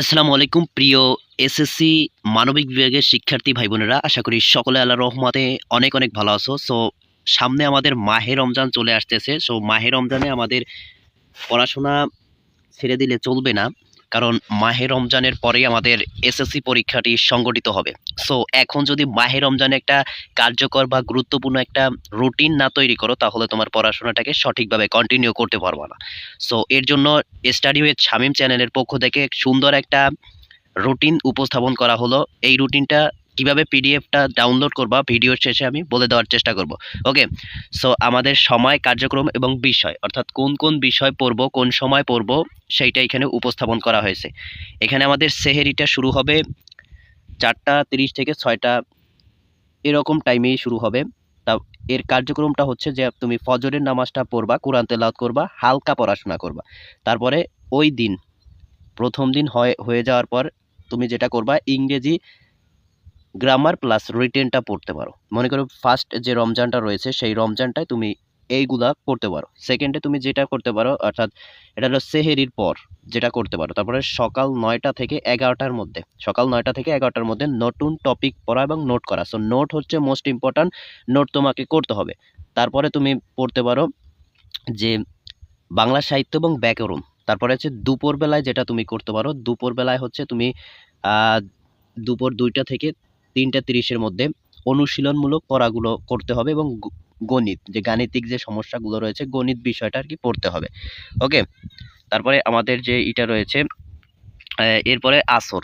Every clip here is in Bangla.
আসসালামু আলাইকুম, প্রিয় এসএসসি মানবিক বিভাগের শিক্ষার্থী ভাই বোনেরা আশা করি সকলে আল্লাহ রহমতে অনেক অনেক ভালো আছো। সো সামনে আমাদের মাহে রমজান চলে আসতেছে। সো মাহে রমজানে আমাদের পড়াশোনা ছেড়ে দিলে চলবে না। কারণ মাহে রমজানের পরেই আমাদের এসএসসি পরীক্ষাটি সংগঠিত হবে। সো এখন যদি মাহে রমজানে একটা কার্যকর বা গুরুত্বপূর্ণ একটা রুটিন না তৈরি করো, তাহলে তোমার পড়াশোনাটাকে সঠিকভাবে কন্টিনিউ করতে পারব না। সো এর জন্য স্টাডি উইথ শামিম চ্যানেলের পক্ষ থেকে সুন্দর একটা রুটিন উপস্থাপন করা হলো। এই রুটিনটা কীভাবে পিডিএফটা ডাউনলোড করবা ভিডিওর শেষে আমি বলে দেওয়ার চেষ্টা করব। ওকে সো আমাদের সময়, কার্যক্রম এবং বিষয়, অর্থাৎ কোন কোন বিষয় পড়ব, কোন সময় পড়ব, সেইটা এখানে উপস্থাপন করা হয়েছে। এখানে আমাদের সেহেরিটা শুরু হবে চারটা তিরিশ থেকে ছয়টা, এরকম টাইমেই শুরু হবে। তা, এর কার্যক্রমটা হচ্ছে যে, তুমি ফজরের নামাজটা পড়বা, কোরআন তেলাওয়াত করবা, হালকা পড়াশোনা করবা। তারপরে ওই দিন, প্রথম দিন হয়ে যাওয়ার পর তুমি যেটা করবা, ইংরেজি গ্রামার প্লাস রিটেনটা পড়তে পারো। মনে করো ফার্স্ট যে রমজানটা রয়েছে, সেই রমজানটায় তুমি এইগুলা করতে পারো। সেকেন্ডে তুমি যেটা করতে পারো, অর্থাৎ এটা হলো সেহেরির পর যেটা করতে পারো। তারপরে সকাল নয়টা থেকে এগারোটার মধ্যে, সকাল নয়টা থেকে এগারোটার মধ্যে নতুন টপিক পড়া এবং নোট করা। সো নোট হচ্ছে মোস্ট ইম্পর্ট্যান্ট নোট তোমাকে করতে হবে। তারপরে তুমি পড়তে পারো যে বাংলা সাহিত্য এবং ব্যাকরণ। তারপরে হচ্ছে দুপুর বেলায় যেটা তুমি করতে পারো দুপুর বেলায় হচ্ছে তুমি দুপুর দুইটা থেকে তিনটা তিরিশের মধ্যে অনুশীলনমূলক পড়াগুলো করতে হবে এবং গণিত, যে গাণিতিক যে সমস্যাগুলো রয়েছে, গণিত বিষয়টা আর কি পড়তে হবে। ওকে? তারপরে আমাদের যে এটা রয়েছে এরপরে আসর।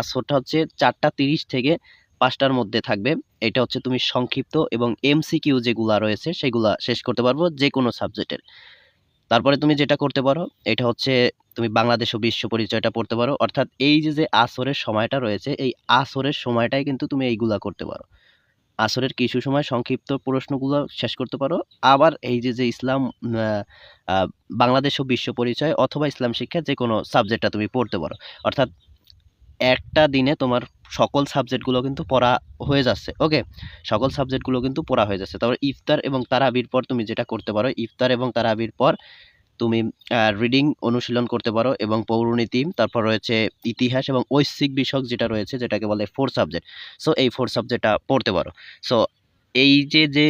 আসরটা হচ্ছে চারটা তিরিশ থেকে পাঁচটার মধ্যে থাকবে। এটা হচ্ছে তুমি সংক্ষিপ্ত এবং এমসিকিউ যেগুলা রয়েছে, সেগুলা শেষ করতে পারব যে কোনো সাবজেক্টের। তারপরে তুমি যেটা করতে পারো, এটা হচ্ছে তুমি বাংলাদেশ ও বিশ্ব পরিচয়টা পড়তে পারো। অর্থাৎ এই যে যে আসরের সময়টা রয়েছে, এই আসরের সময়টাই কিন্তু তুমি এইগুলা করতে পারো। আসরের কিছু সময় সংক্ষিপ্ত প্রশ্নগুলো শেষ করতে পারো। আবার এই যে যে ইসলাম বাংলাদেশ ও বিশ্ব পরিচয় অথবা ইসলাম শিক্ষা যে কোনো সাবজেক্টটা তুমি পড়তে পারো। অর্থাৎ একটা দিনে তোমার সকল সাবজেক্টগুলো কিন্তু পড়া হয়ে যাচ্ছে ওকে সকল সাবজেক্টগুলো কিন্তু পড়া হয়ে যাচ্ছে। তারপর ইফতার এবং তারাবির পর তুমি যেটা করতে পারো, ইফতার এবং তারাবির পর তুমি রিডিং অনুশীলন করতে পারো এবং পৌরনীতি, তারপর রয়েছে ইতিহাস এবং ঐশ্বিক বিষয়ক যেটা রয়েছে, যেটাকে বলে ফোর সাবজেক্ট সো এই ফোর সাবজেক্টটা পড়তে পারো। সো এই যে যে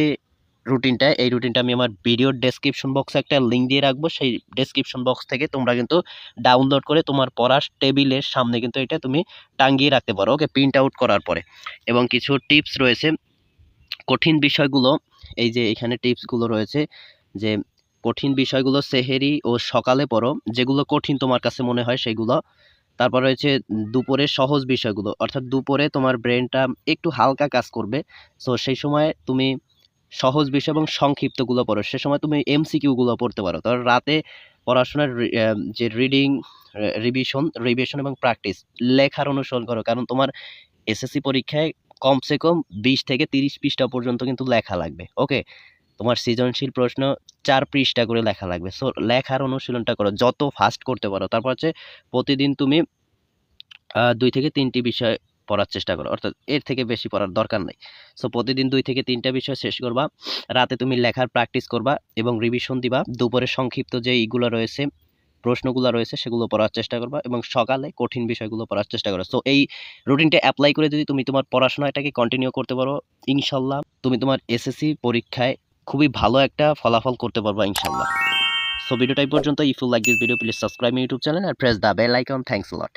রুটিনটা, এই রুটিনটা আমি আমার ভিডিওর ডেসক্রিপশন বক্সে একটা লিঙ্ক দিয়ে রাখব। সেই ডেসক্রিপশন বক্স থেকে তোমরা কিন্তু ডাউনলোড করে তোমার পড়ার টেবিলের সামনে কিন্তু এটা তুমি টাঙ্গিয়ে রাখতে পারো ওকে প্রিন্ট আউট করার পরে। এবং কিছু টিপস রয়েছে। কঠিন বিষয়গুলো, এই যে এখানে টিপসগুলো রয়েছে, যে কঠিন বিষয়গুলো সেহেরি ও সকালে পড়ো, যেগুলো কঠিন তোমার কাছে মনে হয় সেগুলো। তারপর রয়েছে দুপুরে সহজ বিষয়গুলো, অর্থাৎ দুপুরে তোমার ব্রেনটা একটু হালকা কাজ করবে। সো সেই সময় তুমি সহজ বিষয় এবং সংক্ষিপ্তগুলো পড়ো। সে সময় তুমি এমসিকিউগুলো পড়তে পারো। তার রাতে পড়াশোনার যে রিডিং রিভিশন রিভিশন এবং প্র্যাকটিস লেখার অনুসরণ করো। কারণ তোমার এসএসসি পরীক্ষায় কমসে কম বিশ থেকে তিরিশ পৃষ্ঠা পর্যন্ত কিন্তু লেখা লাগবে। ওকে? তোমার সৃজনশীল প্রশ্ন চার পৃষ্ঠা করে লেখা লাগবে। সো, লেখার অনুশীলনটা করো। যত ফাস্ট করতে পারো। তারপর হচ্ছে প্রতিদিন তুমি দুই থেকে তিনটি বিষয় পড়ার চেষ্টা করো। অর্থাৎ এর থেকে বেশি পড়ার দরকার নেই। সো প্রতিদিন দুই থেকে তিনটা বিষয় শেষ করবা। রাতে তুমি লেখার প্র্যাকটিস করবা এবং রিভিশন দিবা। দুপুরে সংক্ষিপ্ত যে এইগুলো রয়েছে, প্রশ্নগুলো রয়েছে, সেগুলো পড়ার চেষ্টা করবা এবং সকালে কঠিন বিষয়গুলো পড়ার চেষ্টা করো। সো এই রুটিনটা অ্যাপ্লাই করে যদি তুমি তোমার পড়াশোনাটাকে কন্টিনিউ করতে পারো, ইনশাল্লাহ তুমি তোমার এসএসসি পরীক্ষায় খুবই ভালো একটা ফলাফল করতে পারবা, ইনশাল্লাহ। সো ভিডিওটাই পর্যন্ত if you like this video please subscribe YouTube channel R press the bell icon thanks lot